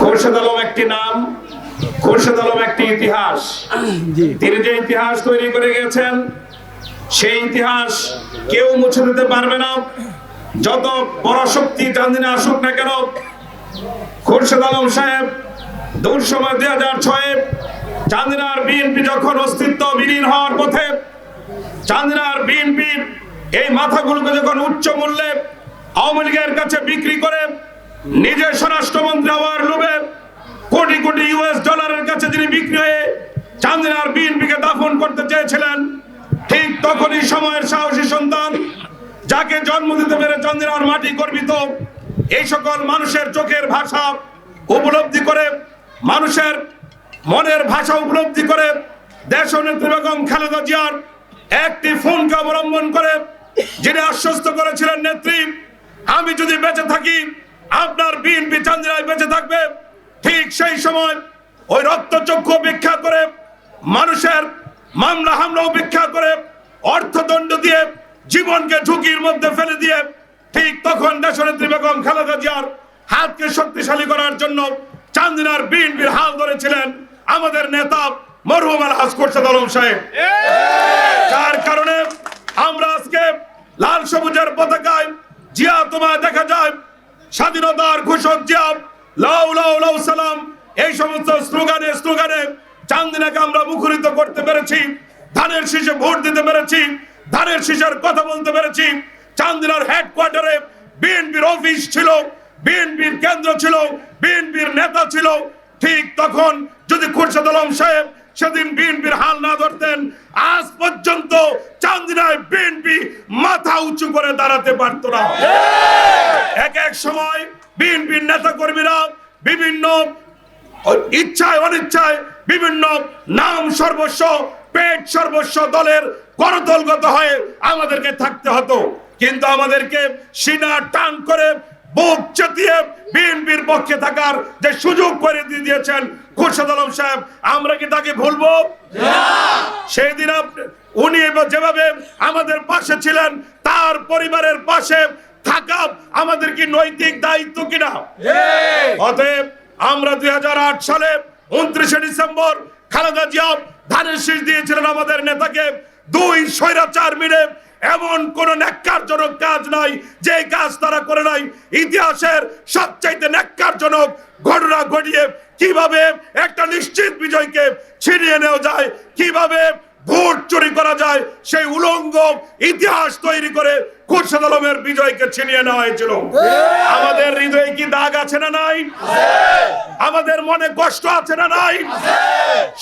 খোরশেদ আলম একটি নাম খোরশেদ আলম একটি ইতিহাস। তিনি যে ইতিহাস তৈরি করে গেছেন সেই ইতিহাস কেউ মুছে দিতে পারবে না। যত বড় শক্তি চান্দিনা আসুক না কেন খোরশেদ আলম সাহেব দূর সময় দুই হাজার ছয়ে চান্দিনার বিএনপি যখন অস্তিত্ব বিলীন হওয়ার পথে চান্দিনার বিএনপির এই মাথাগুলোকে যখন উচ্চ মূল্যে আওয়ামী লীগের কাছে বিক্রি করে নিজের স্বরাষ্ট্রমন্ত্রী হওয়ার লোভে কোটি কোটি ইউএস ডলারের কাছে তিনি বিক্রি হয়ে চান্দিনার বিএনপিকে দাফন করতে চেয়েছিলেন। ঠিক তখনই সময়ের সাহসী সন্তান যাকে জন্ম দিতে পেরে চান্দিনার মাটি গর্বিত, এই সকল মানুষের চোখের ভাষা উপলব্ধি করে, মানুষের মনের ভাষা উপলব্ধি করে দেশ নেত্রী বেগম খালেদা জিয়ার একটি ফোনকে অবলম্বন করে যিনি আশ্বস্ত করেছিলেন, নেত্রী, আমি যদি বেঁচে থাকি আপনার বিএনপি চান্দিনায় বেঁচে থাকবে। ঠিক সেই সময় ওই রক্তচক্ষু উপেক্ষা করে মানুষের মামলা হামলা উপেক্ষা করে অর্থদণ্ড দিয়ে জীবনকে ঝুঁকির মধ্যে ফেলে দিয়ে ঠিক তখন দেশনেত্রী বেগম খালেদা জিয়ার হাতকে শক্তিশালী করার জন্য চান্দিনার বিএনপির হাল ধরেছিলেন আমাদের নেতা মরহুম আলহাজ কোরশেদ আলম সাহেব। যার কারণে আমরা আজকে লাল সবুজের পতাকায় জিয়া তোমায় দেখা যায়। স্বাধীনতার ঘোষক জিয়া লাউ লাউ লাউ, সালাম, এই সমস্ত স্লোগানে স্লোগানে চান্দিনাকে আমরা মুখরিত করতে পেরেছি, ধানের শীষে ভোট দিতে পেরেছি, ধানের শীষের কথা বলতে পেরেছি, চান্দিনার হেডকোয়ার্টারে বিএনপির অফিস ছিল, বিএনপির কেন্দ্র ছিল, বিএনপির নেতা ছিল। ঠিক তখন যদি খুরশেদ আলম সাহেব সেদিন বিএনপির হাল না ধরতেন, আজ পর্যন্ত চান্দিনায় বিএনপি মাথা উঁচু করে দাঁড়াতে পারতো না। এক এক সময় বিএনপির নেতা কর্মীরা বিভিন্ন ইচ্ছায় অনিচ্ছায় বিভিন্ন নাম সর্বস্ব পেট সর্বস্ব দলের গণদলগত হয়ে আমাদেরকে থাকতে হতো। কিন্তু আমাদেরকে সিনা টান করে বুক চেতিয়ে বিএনপির পক্ষে থাকার যে সুযোগ করে দিয়ে দিয়েছেন খুরশেদ আলম সাহেব আমরা কি তাকে ভুলবো? সেই দিন উনি যেভাবে আমাদের পাশে ছিলেন তার পরিবারের পাশে থাকা আমাদের কি নৈতিক দায়িত্ব কিনা অতএব আমরা দুই হাজার আট সালে উনত্রিশে ডিসেম্বর খালেদা জিয়া ধানের শীষ দিয়েছিলেন আমাদের নেতাকে। দুই স্বৈরাচার মিলে এমন কোন ন্যাক্কারজনক কাজ নাই যে কাজ তারা করে নাই। ইতিহাসের সবচাইতে ন্যাক্কারজনক ঘটনা ঘটিয়ে কীভাবে একটা নিশ্চিত বিজয়কে ছিনিয়ে নেওয়া যায় কীভাবে ভোট চুরি করা যায়, সেই উলঙ্গ ইতিহাস তৈরি করে খুরশেদ আলমের বিজয়কে ছিনিয়ে নেওয়া হয়েছিল। আমাদের হৃদয়ে কি দাগ আছে না নাই? আমাদের মনে কষ্ট আছে না নাই?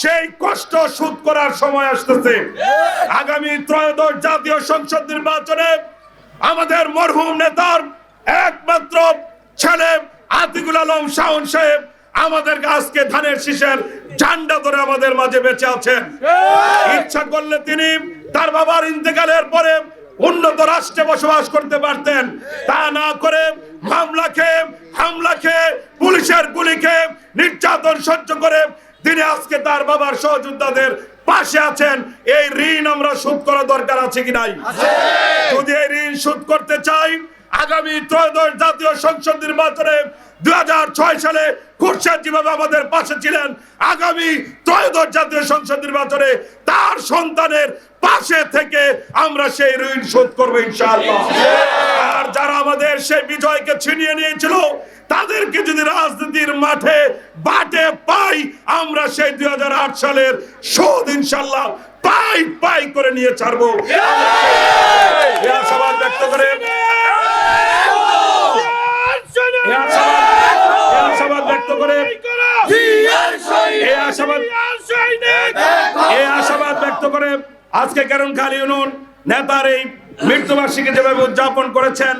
সেই কষ্ট শোধ করার সময় আসতেছে। আগামী ত্রয়োদশ জাতীয় সংসদ নির্বাচনে আমাদের মরহুম নেতার একমাত্র ছেলে আতিকুল আলম শাওন সাহেব আমাদের আজকে ধানের শীষের ঝান্ডা ধরে আমাদের মাঝে বেঁচে আছেন। ইচ্ছা করলে তিনি তার বাবার ইন্তেকালের পরে উন্নত রাষ্ট্রে বসবাস করতে পারতেন। তা না করে মামলা খেয়ে হামলা খেয়ে পুলিশের গুলি খেয়ে নির্যাতন সহ্য করে তিনি আজকে তার বাবার সহযোদ্ধাদের পাশে আছেন। এই ঋণ আমরা শোধ করা দরকার আছে কি নাই? যদি এই ঋণ শোধ করতে চাই আগামী ত্রয়োদশ জাতীয় সংসদ নির্বাচনে দুই সালে খুরশেদ যেভাবে আমাদের পাশে ছিলেন আগামী ত্রয়োদশ জাতীয় সংসদ নির্বাচনে তার সন্তানের পাশে থেকে আমরা সেই ঋণ শোধ করব ইনশাআল্লাহ। আর যারা আমাদের সেই বিজয়কে ছিনিয়ে নিয়েছিল তাদেরকে যদি রাজনীতির মাঠে বাটে পাই আমরা সেই দুই হাজার আট সালের শোধ ইনশাল্লাহ পাই পাই করে নিয়ে ছাড়বো। ব্যক্ত করে এই আশাবাদ- এই আশাবাদ ব্যক্ত করে। এই আশাবাদ। এই আশাবাদ ব্যক্ত করে আজকে কারণ খালি ইউনুন নেতার এই মৃত্যুবার্ষিকী যেভাবে উদযাপন করেছেন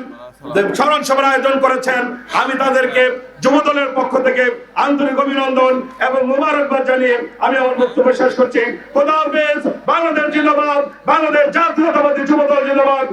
স্মরণ সভার আয়োজন করেছেন আমি তাদেরকে যুব দলের পক্ষ থেকে আন্তরিক অভিনন্দন এবং মুবারকবাদ জানিয়ে আমি আমার বক্তব্য শেষ করছি। খোদা হাফেজ বাংলাদেশ জিন্দাবাদ বাংলাদেশ জাতীয়তাবাদী যুব দল জিন্দাবাদ